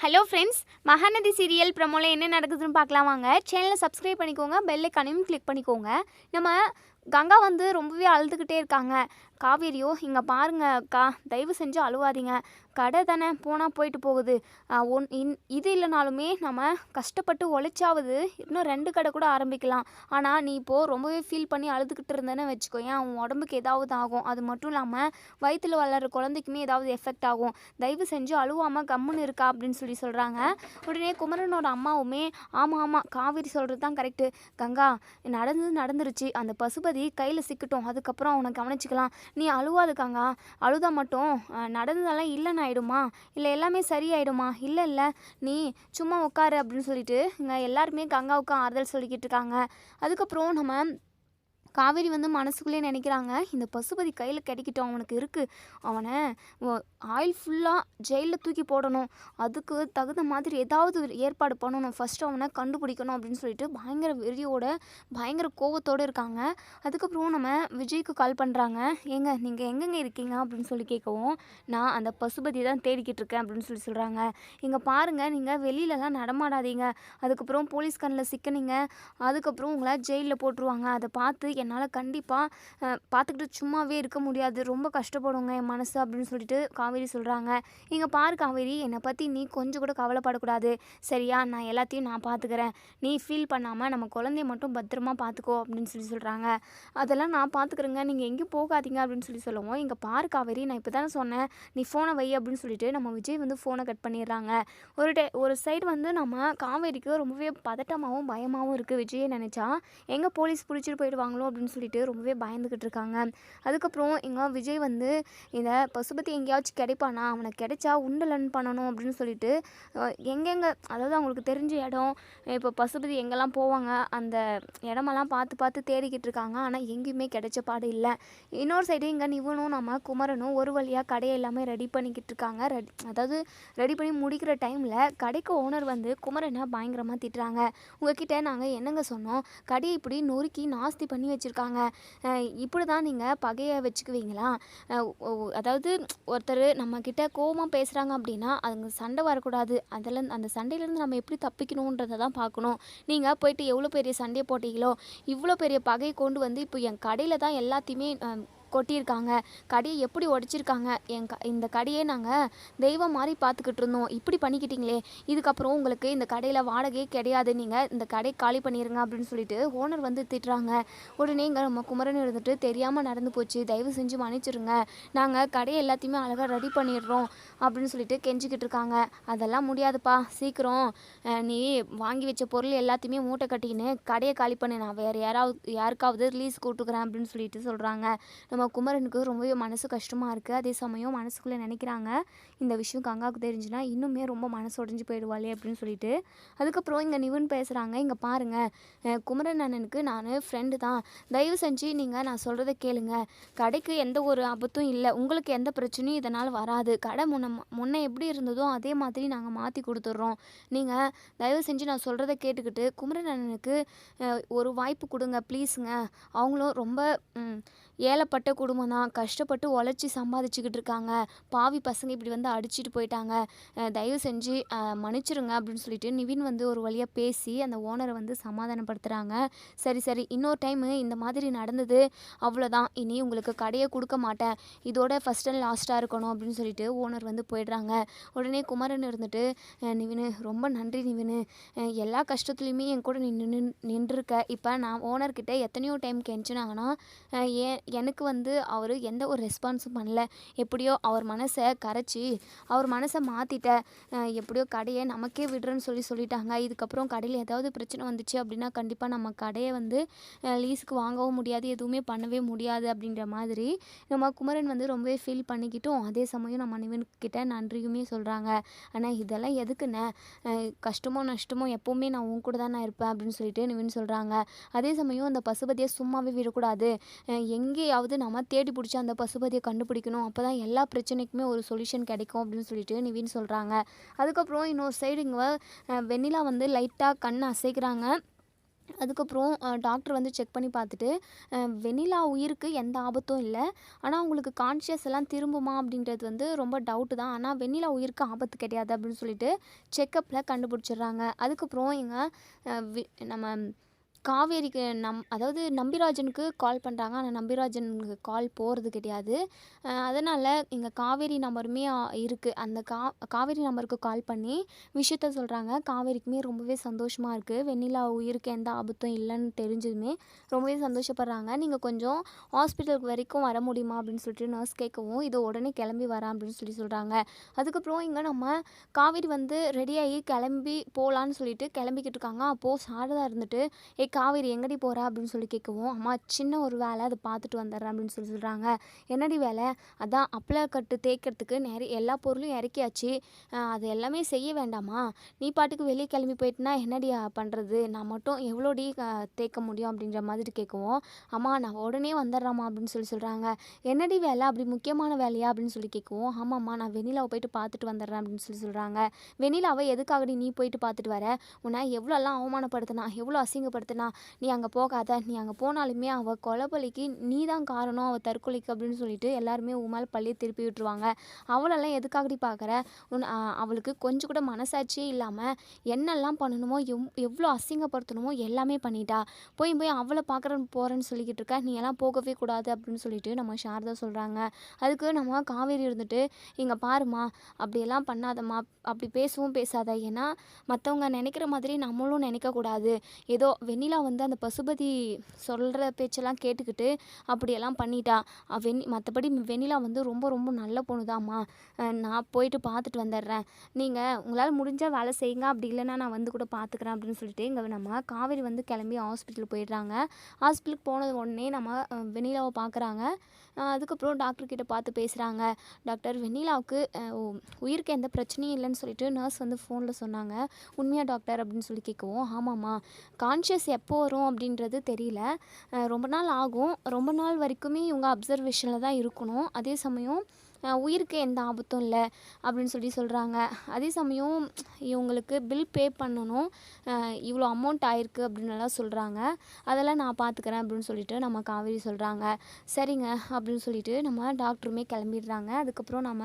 Hello friends Mahanadi serial ப்ரமோவில் என்ன நடக்குதுன்னு பார்க்கலாம் வாங்க. சேனலை சப்ஸ்கிரைப் பண்ணிக்கோங்க பெல் ஐக்கானையும் கிளிக் பண்ணிக்கோங்க. நம்ம கங்கா வந்து ரொம்பவே அழுதுகிட்டே இருக்காங்க. காவேரியோ இங்கே பாருங்க அக்கா தயவு செஞ்சு அழுவாதீங்க. கடை தானே போனால் போயிட்டு போகுது. ஒன் இன் இது இல்லைனாலுமே நம்ம கஷ்டப்பட்டு உழைச்சாவது இன்னும் ரெண்டு கடை கூட ஆரம்பிக்கலாம். ஆனால் நீ இப்போது ரொம்பவே ஃபீல் பண்ணி அழுதுகிட்டு இருந்தேன்னு வச்சுக்கோயேன் உன் உடம்புக்கு ஏதாவது ஆகும். அது மட்டும் இல்லாமல் வயிற்றில் வளர்கிற குழந்தைக்குமே ஏதாவது எஃபெக்ட் ஆகும். தயவு செஞ்சு அழுவாமல் கம்முன்னு இருக்கா அப்படின்னு சொல்லி சொல்கிறாங்க உடனே குமரனோட அம்மாவுமே ஆமாம் ஆமாம் காவேரி சொல்கிறது தான் கரெக்டு கங்கா நடந்தது நடந்துருச்சு. அந்த பசுபதி கையில் சிக்கட்டும். அதுக்கப்புறம் அவனை கவனிச்சிக்கலாம். நீ அழுவாதுக்காங்க. அழுத அழுதா மட்டும் நடந்ததெல்லாம் இல்லைன்னு ஆயிடுமா? இல்லை எல்லாமே சரியாயிடுமா? இல்லை இல்லை. நீ சும்மா உட்காரு அப்படின்னு சொல்லிட்டு இங்கே எல்லாருமே கங்காவுக்கு ஆறுதல் சொல்லிக்கிட்டு இருக்காங்க. அதுக்கப்புறம் நம்ம காவேரி வந்து மனசுக்குள்ளே நினைக்கிறாங்க இந்த பசுபதி கையில் கிடைக்கட்டும் அவனுக்கு இருக்குது அவனை ஆயில் ஃபுல்லாக ஜெயிலில் தூக்கி போடணும். அதுக்கு தகுந்த மாதிரி ஏதாவது ஏற்பாடு பண்ணணும். ஃபஸ்ட்டு அவனை கண்டுபிடிக்கணும் அப்படின்னு சொல்லிட்டு பயங்கர வெறியோட பயங்கர கோவத்தோடு இருக்காங்க. அதுக்கப்புறம் நம்ம விஜய்க்கு கால் பண்ணுறாங்க ஏங்க நீங்கள் எங்கெங்கே இருக்கீங்க? அப்படின்னு சொல்லி கேட்கவும் நான் அந்த பசுபதி தான் தேடிக்கிட்டு இருக்கேன் அப்படின்னு சொல்லி சொல்கிறாங்க இங்கே பாருங்கள் நீங்கள் வெளியிலலாம் நடமாடாதீங்க. அதுக்கப்புறம் போலீஸ் கண்ணில் சிக்கனிங்க. அதுக்கப்புறம் உங்களை ஜெயிலில் போட்டுருவாங்க. அதை பார்த்து என்னால் கண்டிப்பாக பார்த்துக்கிட்டு சும்மாவே இருக்க முடியாது. ரொம்ப கஷ்டப்படுங்க என் மனசு அப்படின்னு சொல்லிட்டு காவேரி சொல்கிறாங்க இங்கே பாரு காவேரி என்னை பற்றி நீ கொஞ்சம் கூட கவலைப்படக்கூடாது. சரியா நான் எல்லாத்தையும் நான் பார்த்துக்கிறேன் நீ ஃபீல் பண்ணாமல் நம்ம குழந்தைய மட்டும் பத்திரமா பார்த்துக்கோ அப்படின்னு சொல்லி சொல்கிறாங்க அதெல்லாம் நான் பார்த்துக்கிறேங்க நீங்கள் எங்கேயும் போகாதீங்க அப்படின்னு சொல்லி சொல்லுவோம் இங்கே பாரு காவேரி நான் இப்போ தானே சொன்னேன். நீ ஃபோனை வை அப்படின்னு சொல்லிட்டு நம்ம விஜய் வந்து ஃபோனை கட் பண்ணிடுறாங்க. ஒரு டே ஒரு சைடு வந்து நம்ம காவேரிக்கு ரொம்பவே பதட்டமாகவும் பயமாகவும் இருக்குது விஜயை நினச்சா எங்கே போலீஸ் பிடிச்சிட்டு போயிடுவாங்களோ அப்படின்னு சொல்லிட்டு ரொம்பவே பயந்துக்கிட்டு இருக்காங்க அதுக்கப்புறம் எங்கள் விஜய் வந்து இந்த பசுபதி எங்கேயாச்சும் கிடைப்பானா? அவனை கிடைச்சா உண்டலன் பண்ணணும் அப்படின்னு சொல்லிட்டு எங்கெங்கே அதாவது அவங்களுக்கு தெரிஞ்ச இடம் இப்போ பசுபதி எங்கெல்லாம் போவாங்க அந்த இடமெல்லாம் பார்த்து பார்த்து தேடிக்கிட்டு இருக்காங்க ஆனால் எங்கேயுமே கிடைச்ச பாடு இல்லை. இன்னொரு சைடு இங்கே நிவனும் நம்ம குமரனும் ஒரு வழியாக கடையை எல்லாமே ரெடி பண்ணிக்கிட்டு இருக்காங்க ரெடி அதாவது ரெடி பண்ணி முடிக்கிற டைமில் கடைக்கு ஓனர் வந்து குமரனை பயங்கரமாக திட்டுறாங்க. உங்ககிட்ட நாங்கள் என்னங்க சொன்னோம்? கடையை இப்படி நொறுக்கி நாஸ்தி பண்ணி வச்சு வச்சுருக்காங்க. இப்படி தான் நீங்கள் பகையை வச்சுக்குவீங்களா? அதாவது ஒருத்தர் நம்மக்கிட்ட கோபமாக பேசுகிறாங்க அப்படின்னா அதுங்க சண்டை வரக்கூடாது. அதில் அந்த சண்டையிலேருந்து நம்ம எப்படி தப்பிக்கணுன்றதை தான் பார்க்கணும். நீங்கள் போயிட்டு எவ்வளோ பெரிய சண்டையை போட்டீங்களோ இவ்வளோ பெரிய பகையை கொண்டு வந்து இப்போ என் கடையில் தான் எல்லாத்தையுமே கொட்டியிருக்காங்க. கடையை எப்படி உடச்சிருக்காங்க? என் க இந்த கடையை நாங்கள் தெய்வம் மாதிரி பார்த்துக்கிட்டு இருந்தோம். இப்படி பண்ணிக்கிட்டீங்களே இதுக்கப்புறம் உங்களுக்கு இந்த கடையில் வாடகையே கிடையாது. நீங்கள் இந்த கடை காலி பண்ணிடுங்க அப்படின்னு சொல்லிட்டு ஓனர் வந்து திட்டுறாங்க. உடனே இங்கே நம்ம குமரன் இருந்துட்டு தெரியாமல் நடந்து போச்சு. தயவு செஞ்சு மன்னிச்சிருங்க. நாங்கள் கடையை எல்லாத்தையுமே அழகாக ரெடி பண்ணிடுறோம் அப்படின்னு சொல்லிட்டு கெஞ்சிக்கிட்டு இருக்காங்க. அதெல்லாம் முடியாதுப்பா. சீக்கிரம் நீ வாங்கி வச்ச பொருள் எல்லாத்தையுமே மூட்டை கட்டிக்கின்னு கடையை காலி பண்ணு. நான் வேறு யாராவது யாருக்காவது ரிலீஸ் கூட்டுக்கிறேன் அப்படின்னு சொல்லிட்டு சொல்கிறாங்க நம்ம குமரனுக்கு ரொம்பவே மனசு கஷ்டமாக இருக்குது அதே சமயம் மனசுக்குள்ளே நினைக்கிறாங்க இந்த விஷயம் கங்காவுக்கு தெரிஞ்சுன்னா இன்னுமே ரொம்ப மனசு உடஞ்சி போயிடுவாளே அப்படின்னு சொல்லிட்டு. அதுக்கப்புறம் இங்கே நிவன் பேசுகிறாங்க இங்கே பாருங்கள் குமரன் அண்ணனுக்கு நான் ஃப்ரெண்டு தான். தயவு செஞ்சு நீங்கள் நான் சொல்கிறத கேளுங்க. கடைக்கு எந்த ஒரு ஆபத்தும் இல்லை. உங்களுக்கு எந்த பிரச்சனையும் இதனால் வராது. கடை முன்ன முன்ன எப்படி இருந்ததோ அதே மாதிரி நாங்கள் மாற்றி கொடுத்துட்றோம். நீங்கள் தயவு செஞ்சு நான் சொல்கிறத கேட்டுக்கிட்டு குமரன் அண்ணனுக்கு ஒரு வாய்ப்பு கொடுங்க ப்ளீஸுங்க அவங்களும் ரொம்ப ஏழைப்பட்ட குடும்பம் தான். கஷ்டப்பட்டு உழைச்சி சம்பாதிச்சுக்கிட்டு இருக்காங்க. பாவி பசங்க இப்படி வந்து அடிச்சிட்டு போயிட்டாங்க. தயவு செஞ்சு மன்னிச்சிருங்க அப்படின்னு சொல்லிட்டு நிவின் வந்து ஒரு வழியாக பேசி அந்த ஓனரை வந்து சமாதானப்படுத்துகிறாங்க சரி சரி இன்னொரு டைமு இந்த மாதிரி நடந்தது. அவ்வளோதான் இனி உங்களுக்கு கடையை கொடுக்க மாட்டேன். இதோட ஃபஸ்ட் அண்ட் லாஸ்ட்டாக இருக்கணும் அப்படின்னு சொல்லிட்டு ஓனர் வந்து போயிடுறாங்க. உடனே குமரன் இருந்துட்டு நிவின் நிவினு ரொம்ப நன்றி நிவினு. எல்லா கஷ்டத்துலேயுமே என் கூட நின்று நின்றுருக்க. இப்போ நான் ஓனர்கிட்ட எத்தனையோ டைம் கெஞ்சினாங்கன்னா ஏன் எனக்கு வந்து அவர் எந்த ஒரு ரெஸ்பான்ஸும் பண்ணல. எப்படியோ அவர் மனசை கரைச்சி அவர் மனசை மாற்றிட்ட எப்படியோ கடையை நமக்கே விடுறேன்னு சொல்லி சொல்லிட்டாங்க. இதுக்கப்புறம் கடையில் ஏதாவது பிரச்சனை வந்துச்சு அப்படின்னா கண்டிப்பாக நம்ம கடையை வந்து லீஸுக்கு வாங்கவும் முடியாது எதுவுமே பண்ணவே முடியாது அப்படின்ற மாதிரி நம்ம குமரன் வந்து ரொம்பவே ஃபீல் பண்ணிக்கிட்டும். அதே சமயம் நம்ம நிவன்கிட்ட நன்றியுமே சொல்கிறாங்க ஆனால் இதெல்லாம் எதுக்குண்ணே? கஷ்டமோ நஷ்டமோ எப்போவுமே நான் உன் கூட தான் நான் இருப்பேன் அப்படின்னு சொல்லிட்டு நிவின் சொல்கிறாங்க அதே சமயம் அந்த பசுபதியை சும்மாவே விடக்கூடாது. எங்கே எங்கேயாவது நம்ம தேடி பிடிச்சி அந்த பசுபதியை கண்டுபிடிக்கணும் அப்போ தான் எல்லா பிரச்சனைக்குமே ஒரு சொல்யூஷன் கிடைக்கும் அப்படின்னு சொல்லிட்டு நிவின் சொல்கிறாங்க அதுக்கப்புறம் இன்னொரு சைடு இங்கே வெண்ணிலா வந்து லைட்டாக கண் அசைக்கிறாங்க அதுக்கப்புறம் டாக்டர் வந்து செக் பண்ணி பார்த்துட்டு, வெண்ணிலா உயிருக்கு எந்த ஆபத்தும் இல்லை ஆனால் அவங்களுக்கு கான்ஷியஸ் எல்லாம் திரும்புமா அப்படின்றது வந்து ரொம்ப டவுட்டு தான். ஆனால் வெண்ணிலா உயிருக்கு ஆபத்து கிடையாது அப்படின்னு சொல்லிட்டு செக்கப்பில் கண்டுபிடிச்சிடுறாங்க. அதுக்கப்புறம் இங்கே நம்ம காவேரிக்கு நம் அதாவது நம்பிராஜனுக்கு கால் பண்ணுறாங்க ஆனால் நம்பிராஜனுக்கு கால் போகிறது கிடையாது. அதனால் இங்கே காவேரி நம்பருமே இருக்குது அந்த கா காவேரி நம்பருக்கு கால் பண்ணி விஷயத்த சொல்கிறாங்க காவேரிக்குமே ரொம்பவே சந்தோஷமாக இருக்குது வெண்ணிலா உயிருக்கு எந்த ஆபத்தும் இல்லைன்னு தெரிஞ்சதுமே ரொம்பவே சந்தோஷப்படுறாங்க. நீங்கள் கொஞ்சம் ஹாஸ்பிட்டல் வரைக்கும் வர முடியுமா?" அப்படின்னு சொல்லிட்டு நர்ஸ் கேட்கவும், இதை உடனே கிளம்பி வரேன்" அப்படின்னு சொல்லி சொல்கிறாங்க அதுக்கப்புறம் இங்கே நம்ம காவேரி வந்து ரெடியாகி கிளம்பி போகலான்னு சொல்லிட்டு கிளம்பிக்கிட்டு இருக்காங்க. அப்போது சாரதா இருந்துட்டு, ஏ காவேரி எங்கடி போகிறா அப்படின்னு சொல்லி கேட்கவும், "அம்மா சின்ன ஒரு வேலை அதை பார்த்துட்டு வந்துடுறேன்" அப்படின்னு சொல்லி சொல்கிறாங்க "என்னடி வேலை?" "அதான் அப்பளக்கட்டு தேய்க்கிறதுக்கு நிறைய எல்லா பொருளும் இறக்கியாச்சு. அது எல்லாமே செய்ய வேண்டாமா? நீ பாட்டுக்கு வெளியே கிளம்பி போயிட்டுனா என்னடி பண்ணுறது நான் மட்டும் எவ்வளோடி தேய்க்க முடியும்?" அப்படின்ற மாதிரி கேட்கவும், "அம்மா நான் உடனே வந்துடுறாம்மா அப்படின்னு சொல்லி சொல்கிறாங்க "என்னடி வேலை? அப்படி முக்கியமான வேலையா?" அப்படின்னு சொல்லி கேட்கவும், "ஆமாம்மா நான் வெண்ணிலாவை போயிட்டு பார்த்துட்டு வந்துடுறேன்" அப்படின்னு சொல்லி சொல்கிறாங்க வெண்ணிலாவை எதுக்காகடி நீ போயிட்டு பார்த்துட்டு வர? உன்னை எவ்வளோலாம் அவமானப்படுத்துனா, எவ்வளோ அசிங்கப்படுத்தினா நீ அங்கே போகாத. நீ அங்கே போனாலுமே அவள் கொலைபலிக்கு நீ தான் காரணம். அவள் தற்கொலைக்கு" அப்படின்னு சொல்லிட்டு எல்லாருமே உன் பள்ளியை திருப்பி விட்டுருவாங்க. "அவளெல்லாம் எதுக்காகடி பார்க்குற? உன் அவளுக்கு கொஞ்சம் கூட மனசாட்சியே இல்லாமல் என்னெல்லாம் பண்ணணுமோ, எவ் எவ்வளோ அசிங்கப்படுத்தணுமோ எல்லாமே பண்ணிட்டா. போய் போய் அவளை பார்க்குறேன் போகிறேன்னு சொல்லிக்கிட்டு இருக்க. நீ எல்லாம் போகவே கூடாது" அப்படின்னு சொல்லிட்டு நம்ம சாரதா சொல்கிறாங்க அதுக்கு நம்ம காவேரி இருந்துட்டு, இங்கே பாரும்மா, அப்படியெல்லாம் பண்ணாதம்மா. அப்படி பேசவும் பேசாத. ஏன்னா மற்றவங்க நினைக்கிற மாதிரி நம்மளும் நினைக்கக்கூடாது. ஏதோ வெண்ணிலா வந்து அந்த பசுபதி சொல்கிற பேச்செல்லாம் கேட்டுக்கிட்டு அப்படியெல்லாம் பண்ணிட்டா. வெண் மற்றபடி வெண்ணிலா வந்து ரொம்ப ரொம்ப நல்ல பொண்ணுதாம்மா. நான் போயிட்டு பார்த்துட்டு வந்துடுறேன். நீங்கள் உங்களால் முடிஞ்சால் வேலை செய்யுங்க. அப்படி இல்லைன்னா நான் வந்து கூட பார்த்துக்கிறேன்" அப்படின்னு சொல்லிட்டு இங்கே நம்ம காவேரி வந்து கிளம்பி ஹாஸ்பிட்டல் போயிடுறாங்க. ஹாஸ்பிட்டலுக்கு போனது உடனே நம்ம வெண்ணிலாவை பார்க்குறாங்க. அதுக்கப்புறம் டாக்டர்கிட்ட பார்த்து பேசுகிறாங்க "டாக்டர் வெண்ணிலாவுக்கு உ உயிருக்கு எந்த பிரச்சனையும் இல்லைன்னு சொல்லிட்டு நர்ஸ் வந்து ஃபோனில் சொன்னாங்க. உண்மையாக டாக்டர்?" அப்படின்னு சொல்லி கேட்கவும், "ஆமாம்மா. கான்ஷியஸ் எப்போ வரும் அப்படின்றது தெரியல. ரொம்ப நாள் ஆகும். ரொம்ப நாள் வரைக்குமே இவங்க அப்சர்வேஷனில் தான் இருக்கணும். அதே சமயம் உயிருக்கு எந்த ஆபத்தும் இல்லை அப்படின்னு சொல்லி சொல்கிறாங்க அதே சமயம் இவங்களுக்கு பில் பே பண்ணணும். இவ்வளோ அமௌண்ட் ஆயிருக்கு அப்படின்னுலாம் சொல்கிறாங்க "அதெல்லாம் நான் பார்த்துக்கிறேன்" அப்படின்னு சொல்லிட்டு நம்ம காவேரி சொல்கிறாங்க "சரிங்க" அப்படின்னு சொல்லிட்டு நம்ம டாக்டருமே கிளம்பிடுறாங்க. அதுக்கப்புறம் நம்ம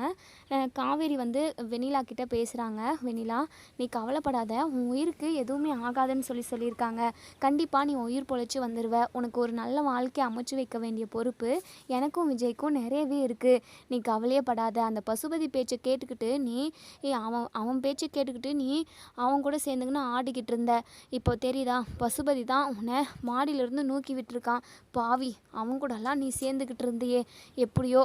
காவேரி வந்து வெண்ணிலா கிட்டே பேசுகிறாங்க "வெண்ணிலா, நீ கவலைப்படாத. உன் உயிருக்கு எதுவுமே ஆகாதுன்னு சொல்லி சொல்லியிருக்காங்க. கண்டிப்பாக நீ உயிர் பொழைச்சி வந்துடுவ உனக்கு ஒரு நல்ல வாழ்க்கையை அமைச்சு வைக்க வேண்டிய பொறுப்பு எனக்கும் விஜய்க்கும் நிறையவே இருக்குது நீ கவலையே படாத. அந்த பசுபதி பேச்சை கேட்டுக்கிட்டு நீ அவன் அவன் பேச்சை கேட்டுக்கிட்டு நீ அவன் கூட சேர்ந்துக்கின்னு ஆடிக்கிட்டு இருந்த. இப்போ தெரியுதா? பசுபதி தான் உன்னை மாடியிலிருந்து நூக்கி விட்டுருக்கான். பாவி! அவன் கூடலாம் நீ சேர்ந்துக்கிட்டு இருந்தியே! எப்படியோ